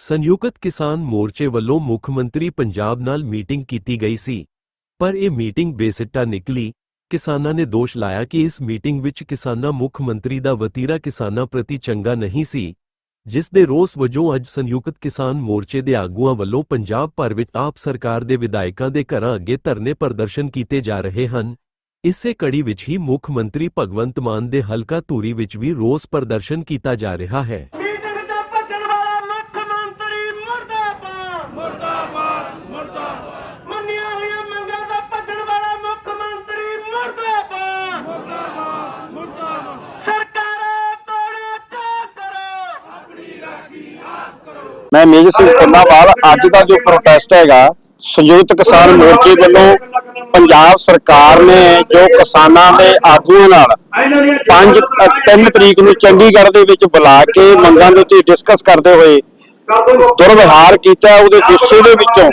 ਸੰਯੁਕਤ ਕਿਸਾਨ ਮੋਰਚੇ ਵੱਲੋਂ ਮੁੱਖ ਮੰਤਰੀ ਪੰਜਾਬ ਨਾਲ ਮੀਟਿੰਗ ਕੀਤੀ ਗਈ ਸੀ। ਪਰ ਇਹ ਮੀਟਿੰਗ ਬੇਸਿੱਟਾ ਨਿਕਲੀ। ਕਿਸਾਨਾਂ ਨੇ ਦੋਸ਼ ਲਾਇਆ ਕਿ ਇਸ ਮੀਟਿੰਗ ਵਿੱਚ ਕਿਸਾਨਾਂ ਮੁੱਖ ਮੰਤਰੀ ਦਾ ਵਤੀਰਾ ਕਿਸਾਨਾਂ ਪ੍ਰਤੀ ਚੰਗਾ ਨਹੀਂ ਸੀ, ਜਿਸ ਦੇ ਰੋਸ ਵਜੋਂ ਅੱਜ ਸੰਯੁਕਤ ਕਿਸਾਨ ਮੋਰਚੇ ਦੇ ਆਗੂਆਂ ਵੱਲੋਂ ਪੰਜਾਬ ਭਰ ਵਿੱਚ ਆਪ ਸਰਕਾਰ ਦੇ ਵਿਧਾਇਕਾਂ ਦੇ ਘਰਾਂ ਅੱਗੇ ਧਰਨੇ ਪ੍ਰਦਰਸ਼ਨ ਕੀਤੇ ਜਾ ਰਹੇ ਹਨ। ਇਸੇ ਕੜੀ ਵਿੱਚ ਹੀ ਮੁੱਖ ਮੰਤਰੀ ਭਗਵੰਤ ਮਾਨ ਦੇ ਹਲਕਾ ਧੂਰੀ ਵਿੱਚ ਵੀ ਰੋਸ ਪ੍ਰਦਰਸ਼ਨ ਕੀਤਾ ਜਾ ਰਿਹਾ ਹੈ ਮੀਟਿੰਗ ਤੋਂ ਭੱਜਣ ਵਾਲਾ ਮੁੱਖ ਮੰਤਰੀ ਮੁਰਦਾਬਾਦ ਮੁਰਦਾਬਾਦ ਮੁਰਦਾਬਾਦ ਮੰਨੀਆਂ ਹੋਈਆਂ ਮੰਗਾਂ ਤੋਂ ਭੱਜਣ ਵਾਲਾ ਮੁੱਖ ਮੰਤਰੀ ਮੁਰਦਾਬਾਦ ਮੁਰਦਾਬਾਦ ਮੁਰਦਾਬਾਦ ਸਰਕਾਰਾਂ ਤੋੜੋ ਚਾ ਕਰੋ ਮੈਂ ਮੇਜਰ ਸਿੰਘ ਪੰਨਾਵਾਲ ਅੱਜ ਦਾ ਜੋ ਪ੍ਰੋਟੈਸਟ ਹੈਗਾ ਸੰਯੁਕਤ ਕਿਸਾਨ ਮੋਰਚੇ ਵੱਲੋਂ ਪੰਜਾਬ ਸਰਕਾਰ ਨੇ ਜੋ ਕਿਸਾਨਾਂ ਦੇ ਆਗੂਆਂ ਨਾਲ 5 3 ਤਰੀਕ ਨੂੰ ਚੰਡੀਗੜ੍ਹ ਦੇ ਵਿੱਚ ਬੁਲਾ ਕੇ ਮੰਗਾਂ ਦੇ ਉੱਤੇ ਡਿਸਕਸ ਕਰਦੇ ਹੋਏ ਦੁਰਵਿਹਾਰ ਕੀਤਾ ਉਹਦੇ ਗੁੱਸੇ ਦੇ ਵਿੱਚੋਂ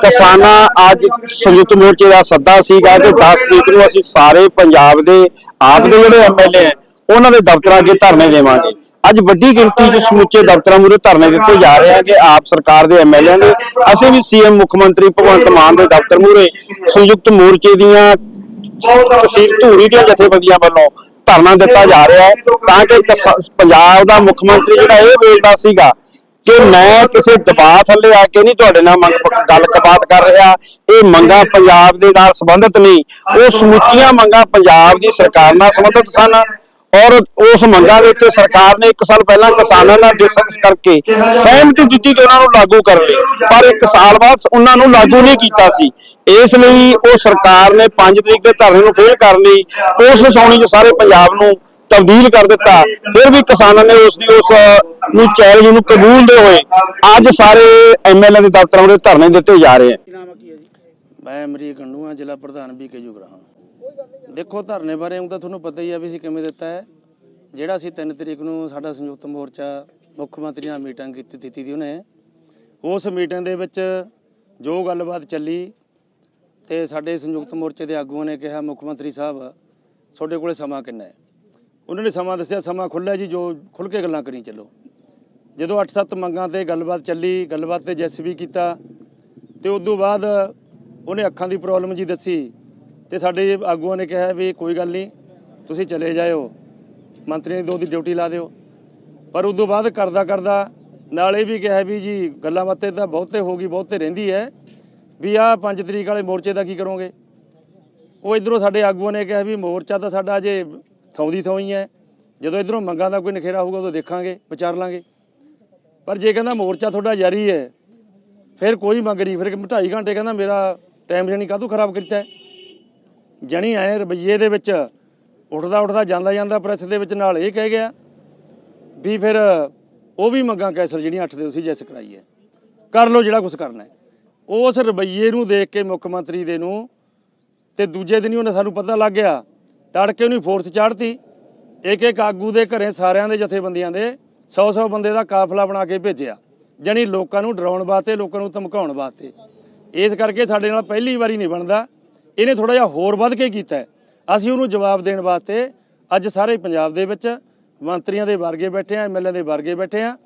ਕਿਸਾਨਾਂ ਅੱਜ ਸੰਯੁਕਤ ਮੋਰਚੇ ਦਾ ਸੱਦਾ ਸੀਗਾ ਕਿ 10 ਤਰੀਕ ਨੂੰ ਅਸੀਂ ਸਾਰੇ ਪੰਜਾਬ ਦੇ ਆਪ ਦੇ ਜਿਹੜੇ ਐਮਐਲਏ ਉਹਨਾਂ ਦੇ ਦਫ਼ਤਰਾਂ ਅੱਗੇ ਧਰਨੇ ਦੇਵਾਂਗੇ। ਅੱਜ ਵੱਡੀ ਗਿਣਤੀ 'ਚ ਸਮੁੱਚੇ ਦਫ਼ਤਰਾਂ ਮੂਹਰੇ ਧਰਨੇ ਦਿੱਤੇ ਜਾ ਰਹੇ ਆ ਕਿ ਆਪ ਸਰਕਾਰ ਦੇ ਐਮਐਲਏ ਦੇ ਅਸੀਂ ਵੀ ਸੀਐਮ ਮੁੱਖ ਮੰਤਰੀ ਭਗਵੰਤ ਮਾਨ ਦੇ ਦਫ਼ਤਰ ਮੂਹਰੇ ਸੰਯੁਕਤ ਮੋਰਚੇ ਦੀਆਂ ਤਹਿਸੀਲ ਧੂਰੀ ਦੀਆਂ ਜਥੇਬੰਦੀਆਂ ਵੱਲੋਂ ਧਰਨਾ ਦਿੱਤਾ ਜਾ ਰਿਹਾ ਹੈ ਤਾਂ ਕਿ ਪੰਜਾਬ ਦਾ ਮੁੱਖ ਮੰਤਰੀ ਜਿਹੜਾ ਇਹ ਬੋਲਦਾ ਸੀਗਾ ਕਿ ਮੈਂ ਕਿਸੇ ਦਬਾਅ ਥੱਲੇ ਆ ਕੇ ਨਹੀਂ ਤੁਹਾਡੇ ਨਾਲ ਮੰਗ ਗੱਲ ਕਬਾਤ ਕਰ ਰਿਹਾ, ਇਹ ਮੰਗਾਂ ਪੰਜਾਬ ਦੇ ਨਾਲ ਸੰਬੰਧਿਤ ਨਹੀਂ, ਉਹ ਸਮੁੱਚੀਆਂ ਮੰਗਾਂ ਪੰਜਾਬ ਦੀ ਸਰਕਾਰ ਨਾਲ ਸੰਬੰਧਿਤ ਸਨ। ਔਰ ਉਸ ਮੰਗਾਂ ਦੇ ਉੱਤੇ ਸਰਕਾਰ ਨੇ 1 ਸਾਲ ਪਹਿਲਾਂ ਕਿਸਾਨਾਂ ਨਾਲ ਡਿਸਕਸ ਕਰਕੇ ਸਹਿਮਤੀ ਦਿੱਤੀ ਕਿ ਉਹਨਾਂ ਨੂੰ ਲਾਗੂ ਕਰਨ ਲਈ। ਪਰ 1 ਸਾਲ ਬਾਅਦ ਉਹਨਾਂ ਨੂੰ ਲਾਗੂ ਨਹੀਂ ਕੀਤਾ ਸੀ। ਇਸ ਲਈ ਉਹ ਸਰਕਾਰ ਨੇ 5 ਤਰੀਕ ਦੇ ਧਰਨੇ ਨੂੰ ਫੇਲ ਕਰਨ ਲਈ ਉਸ ਸੌਣੀ 'ਚ ਸਾਰੇ ਪੰਜਾਬ ਨੂੰ ਤਬਦੀਲ ਕਰ ਦਿੱਤਾ। ਫਿਰ ਵੀ ਕਿਸਾਨਾਂ ਨੇ ਉਸ ਦੀ ਉਸ ਨੂੰ ਚੈਲੰਜ ਨੂੰ ਕਬੂਲਦੇ ਹੋਏ ਅੱਜ ਸਾਰੇ ਐਮਐਲਏ ਦੇ ਦਫ਼ਤਰਾਂ ਦੇ ਧਰਨੇ ਦਿੱਤੇ ਜਾ ਰਹੇ ਹਨ ਮੈਂ ਅਮਰੀਕ ਹਾਂ ਜ਼ਿਲ੍ਹਾ ਪ੍ਰਧਾਨ ਬੀਕੇ ਜੁਗਰਾਹਾਂ ਦੇਖੋ, ਧਰਨੇ ਬਾਰੇ ਉਹ ਤਾਂ ਤੁਹਾਨੂੰ ਪਤਾ ਹੀ ਆ ਵੀ ਅਸੀਂ ਕਿਵੇਂ ਦਿੱਤਾ ਹੈ। ਜਿਹੜਾ ਅਸੀਂ 3 ਤਰੀਕ ਨੂੰ ਸਾਡਾ ਸੰਯੁਕਤ ਮੋਰਚਾ ਮੁੱਖ ਮੰਤਰੀ ਨਾਲ ਮੀਟਿੰਗ ਕੀਤੀ ਦਿੱਤੀ ਦੀ ਉਹਨੇ, ਉਸ ਮੀਟਿੰਗ ਦੇ ਵਿੱਚ ਜੋ ਗੱਲਬਾਤ ਚੱਲੀ ਤੇ ਸਾਡੇ ਸੰਯੁਕਤ ਮੋਰਚੇ ਦੇ ਆਗੂਆਂ ਨੇ ਕਿਹਾ, ਮੁੱਖ ਮੰਤਰੀ ਸਾਹਿਬ, ਤੁਹਾਡੇ ਕੋਲੇ ਸਮਾਂ ਕਿੰਨਾ ਹੈ? ਉਹਨਾਂ ਨੇ ਸਮਾਂ ਦੱਸਿਆ, ਸਮਾਂ ਖੁੱਲ੍ਹਾ ਜੀ, ਜੋ ਖੁੱਲ੍ਹ ਕੇ ਗੱਲਾਂ ਕਰੀ ਚੱਲੋ। ਜਦੋਂ 8-7 ਮੰਗਾਂ ਤੇ ਗੱਲਬਾਤ ਚੱਲੀ, ਗੱਲਬਾਤ ਤੇ ਜੈਸ ਵੀ ਕੀਤਾ, ਤੇ ਉਸ ਤੋਂ ਬਾਅਦ ਉਹਨੇ ਅੱਖਾਂ ਦੀ ਪ੍ਰੋਬਲਮ ਜੀ ਦੱਸੀ। ਤੇ ਸਾਡੇ ਆਗੂਆਂ ਨੇ ਕਿਹਾ ਵੀ ਕੋਈ ਗੱਲ ਨਹੀਂ, ਤੁਸੀਂ ਚਲੇ ਜਾਇਓ। ਮੰਤਰੀ ਨੇ ਦੋ ਦੀ ਡਿਊਟੀ ਲਾ ਦਿਓ। ਪਰ ਉਸ ਤੋਂ ਬਾਅਦ ਕਰਦਾ ਕਰਦਾ ਨਾਲੇ ਵੀ ਕਿਹਾ ਵੀ ਜੀ, ਗੱਲਾਂ ਬਾਤਾਂ ਤਾਂ ਬਹੁਤੇ ਹੋ ਗਈ, ਬਹੁਤੇ ਰਹਿੰਦੀ ਹੈ। ਵੀ ਆਹ 5 ਤਰੀਕ ਵਾਲੇ ਮੋਰਚੇ ਦਾ ਕੀ ਕਰੋਗੇ? ਉਹ ਇਧਰੋਂ ਸਾਡੇ ਆਗੂਆਂ ਨੇ ਕਿਹਾ ਵੀ ਮੋਰਚਾ ਤਾਂ ਸਾਡਾ ਅਜੇ ਥੌਂਦੀ ਥੌਂ ਹੀ। ਹੈ ਜਦੋਂ ਇਧਰੋਂ ਮੰਗਾਂ ਦਾ ਕੋਈ ਨਖੇਰਾ ਹੋਊਗਾ, ਉਦੋਂ ਦੇਖਾਂਗੇ, ਵਿਚਾਰ ਲਾਂਗੇ। ਪਰ ਜੇ ਕਹਿੰਦਾ ਮੋਰਚਾ ਤੁਹਾਡਾ ਜਾਰੀ ਹੈ, ਫਿਰ ਕੋਈ ਮੰਗ ਨਹੀਂ। ਫਿਰ 2.5 ਘੰਟੇ ਕਹਿੰਦਾ ਮੇਰਾ ਟਾਈਮ ਜਣੀ ਕਾਹਤੋਂ ਖਰਾਬ ਕੀਤਾ ਜਣੀ ਆਏ ਰਵਈਏ ਦੇ ਵਿੱਚ ਉੱਠਦਾ ਉੱਠਦਾ ਜਾਂਦਾ ਜਾਂਦਾ ਪ੍ਰੈਸ ਦੇ ਵਿੱਚ ਨਾਲ ਇਹ ਕਹਿ ਗਿਆ ਵੀ ਫਿਰ ਉਹ ਵੀ ਮੰਗਾਂ ਕੈਸਰ ਜਿਹੜੀਆਂ 8 ਦੇ ਤੁਸੀਂ ਜੈਸ ਕਰਾਈ ਹੈ। ਕਰ ਲਓ ਜਿਹੜਾ ਕੁਝ ਕਰਨਾ ਹੈ। ਉਸ ਰਵਈਏ ਨੂੰ ਦੇਖ ਕੇ ਮੁੱਖ ਮੰਤਰੀ ਦੇ ਨੂੰ ਤੇ ਦੂਜੇ ਦਿਨ ਹੀ ਉਹਨੇ ਸਾਨੂੰ ਪਤਾ ਲੱਗ ਗਿਆ, ਤੜਕੇ ਉਹਨੂੰ ਫੋਰਸ ਚਾੜਤੀ ਇੱਕ ਇੱਕ ਆਗੂ ਦੇ ਘਰੇ ਸਾਰਿਆਂ ਦੇ ਜਥੇਬੰਦੀਆਂ ਦੇ 100-100 ਬੰਦੇ ਦਾ ਕਾਫਲਾ ਬਣਾ ਕੇ ਭੇਜਿਆ, ਜਾਣੀ ਲੋਕਾਂ ਨੂੰ ਡਰਾਉਣ ਵਾਸਤੇ, ਲੋਕਾਂ ਨੂੰ ਧਮਕਾਉਣ ਵਾਸਤੇ। ਇਸ ਕਰਕੇ ਸਾਡੇ ਨਾਲ ਪਹਿਲੀ ਵਾਰੀ ਨਹੀਂ ਬਣਦਾ। ਇਹਨੇ ਥੋੜਾ ਜਿਹਾ ਹੋਰ ਵੱਧ ਕੇ ਕੀਤਾ ਅਸੀਂ ਉਹਨੂੰ ਜਵਾਬ ਦੇਣ ਵਾਸਤੇ ਅੱਜ ਸਾਰੇ ਪੰਜਾਬ ਦੇ ਵਿੱਚ ਮੰਤਰੀਆਂ ਦੇ ਵਰਗੇ ਬੈਠੇ ਆ ਐਮਐਲਏ ਦੇ ਵਰਗੇ ਬੈਠੇ ਆ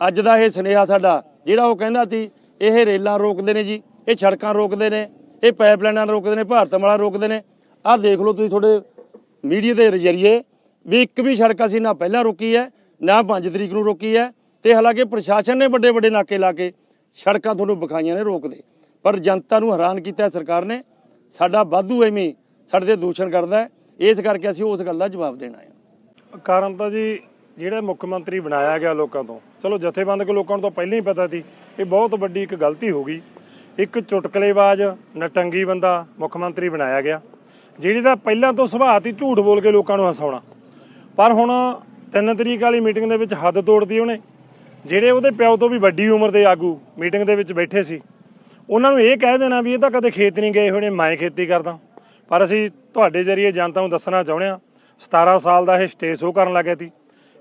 ਅੱਜ ਦਾ ਇਹ ਸੁਨੇਹਾ ਸਾਡਾ, ਜਿਹੜਾ ਉਹ ਕਹਿੰਦਾ ਸੀ, ਇਹ ਰੇਲਾਂ ਰੋਕਦੇ ਨੇ ਜੀ, ਇਹ ਸੜਕਾਂ ਰੋਕਦੇ ਨੇ, ਇਹ ਪਾਈਪਲਾਈਨਾਂ ਰੋਕਦੇ ਨੇ, ਭਾਰਤ ਮਾਲਾ ਰੋਕਦੇ ਨੇ। ਆਹ ਦੇਖ ਲਓ ਤੁਸੀਂ ਤੁਹਾਡੇ ਮੀਡੀਆ ਦੇ ਜ਼ਰੀਏ ਵੀ ਇੱਕ ਵੀ ਸੜਕ ਅਸੀਂ ਨਾ ਪਹਿਲਾਂ ਰੋਕੀ ਹੈ, ਨਾ 5 ਤਰੀਕ ਨੂੰ ਰੋਕੀ ਹੈ ਤੇ ਹਾਲਾਂਕਿ ਪ੍ਰਸ਼ਾਸਨ ਨੇ ਵੱਡੇ ਵੱਡੇ ਨਾਕੇ ਲਾ ਕੇ ਸੜਕਾਂ ਤੁਹਾਨੂੰ ਵਿਖਾਈਆਂ ਨੇ ਰੋਕਦੇ। ਪਰ ਜਨਤਾ ਨੂੰ ਹੈਰਾਨ ਕੀਤਾ ਸਰਕਾਰ ਨੇ ਸਾਡਾ ਵਾਧੂ ਐਵੇਂ ਸਾਡੇ ਤੇ ਦੂਸ਼ਣ ਕਰਦਾ ਇਸ ਕਰਕੇ ਅਸੀਂ ਉਸ ਗੱਲ ਦਾ ਜਵਾਬ ਦੇਣਾ ਹੈ। ਕਾਰਨ ਤਾਂ ਜੀ ਜਿਹੜਾ ਮੁੱਖ ਮੰਤਰੀ ਬਣਾਇਆ ਗਿਆ ਲੋਕਾਂ ਤੋਂ, ਚਲੋ ਜਥੇਬੰਦਕ ਲੋਕਾਂ ਨੂੰ ਤਾਂ ਪਹਿਲਾਂ ਹੀ ਪਤਾ ਸੀ, ਇਹ ਬਹੁਤ ਵੱਡੀ ਇੱਕ ਗਲਤੀ ਹੋ ਗਈ। ਇੱਕ ਚੁਟਕਲੇਬਾਜ਼, ਨਟੰਗੀ ਬੰਦਾ ਮੁੱਖ ਮੰਤਰੀ ਬਣਾਇਆ ਗਿਆ, ਜਿਹੜੀ ਦਾ ਪਹਿਲਾਂ ਤੋਂ ਸੁਭਾਅ ਤੀ ਝੂਠ ਬੋਲ ਕੇ ਲੋਕਾਂ ਨੂੰ ਹਸਾਉਣਾ। ਪਰ ਹੁਣ ਤਿੰਨ ਤਰੀਕ ਵਾਲੀ ਮੀਟਿੰਗ ਦੇ ਵਿੱਚ ਹੱਦ ਤੋੜਦੀ ਉਹਨੇ, ਜਿਹੜੇ ਉਹਦੇ ਪਿਓ ਤੋਂ ਵੀ ਵੱਡੀ ਉਮਰ ਦੇ ਆਗੂ ਮੀਟਿੰਗ ਦੇ ਵਿੱਚ ਬੈਠੇ ਸੀ। ਉਹਨਾਂ ਨੂੰ ਇਹ ਕਹਿ ਦੇਣਾ ਵੀ ਇਹ ਤਾਂ ਕਦੇ ਖੇਤ ਨਹੀਂ ਗਏ ਹੋਣੇ, ਮੈਂ ਖੇਤੀ ਕਰਦਾ। ਪਰ ਅਸੀਂ ਤੁਹਾਡੇ ਜ਼ਰੀਏ ਜਨਤਾ ਨੂੰ ਦੱਸਣਾ ਚਾਹੁੰਦੇ ਹਾਂ 17 ਸਾਲ ਦਾ ਇਹ ਸਟੇਜ ਸ਼ੋਅ ਕਰਨ ਲੱਗਿਆ ਸੀ।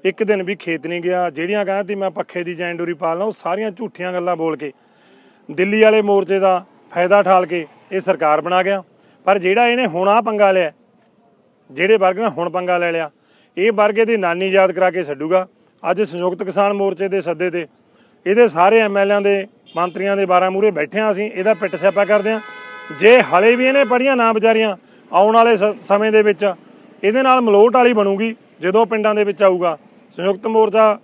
ਇੱਕ ਦਿਨ ਵੀ ਖੇਤ ਨਹੀਂ ਗਿਆ, ਜਿਹੜੀਆਂ ਕਹਿੰਦਾ ਸੀ ਮੈਂ ਪੱਖੇ ਦੀ ਜੈਂਡੂਰੀ ਲਾਂ, ਉਹ ਸਾਰੀਆਂ ਝੂਠੀਆਂ ਗੱਲਾਂ ਬੋਲ ਕੇ, ਦਿੱਲੀ ਵਾਲੇ ਮੋਰਚੇ ਦਾ ਫਾਇਦਾ ਠਾਲ ਕੇ ਇਹ ਸਰਕਾਰ ਬਣਾ ਗਿਆ। ਪਰ ਜਿਹੜਾ ਇਹਨੇ ਹੁਣ ਆ ਪੰਗਾ ਲਿਆ, ਜਿਹੜੇ ਵਰਗ ਨੇ ਹੁਣ ਪੰਗਾ ਲੈ ਲਿਆ, ਇਹ ਵਰਗ ਇਹਦੀ ਨਾਨੀ ਯਾਦ ਕਰਾ ਕੇ ਛੱਡੂਗਾ। ਅੱਜ ਸੰਯੁਕਤ ਕਿਸਾਨ ਮੋਰਚੇ ਦੇ ਸੱਦੇ ਤੇ, ਇਹਦੇ ਸਾਰੇ ਐਮਐਲਏਆਂ ਦੇ ਮੰਤਰੀਆਂ ਦੇ ਬਾਰਾਂ ਮੂਰੇ ਬੈਠੇ ਹਾਂ ਅਸੀਂ ਇਹਦਾ ਪਿੱਟ ਸਿਆਪਾ ਕਰਦੇ ਹਾਂ। ਜੇ ਹਲੇ ਵੀ ਇਹਨੇ ਪੜੀਆਂ ਨਾ ਵਿਚਾਰੀਆਂ ਆਉਣ ਵਾਲੇ ਸ- ਸਮੇਂ ਦੇ ਵਿੱਚ, ਇਹਦੇ ਨਾਲ ਮਲੋਟ ਵਾਲੀ ਬਣੂਗੀ, ਜਦੋਂ ਪਿੰਡਾਂ ਦੇ ਵਿੱਚ ਆਊਗਾ। ਸੰਯੁਕਤ ਮੋਰਚਾ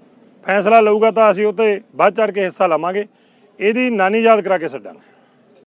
ਫੈਸਲਾ ਲਊਗਾ ਤਾਂ ਅਸੀਂ ਉੱਤੇ ਵੱਧ ਚੜ ਕੇ ਹਿੱਸਾ ਲਵਾਂਗੇ। ਇਹਦੀ ਨਾਨੀ ਯਾਦ ਕਰਾ ਕੇ ਛੱਡਾਂਗੇ।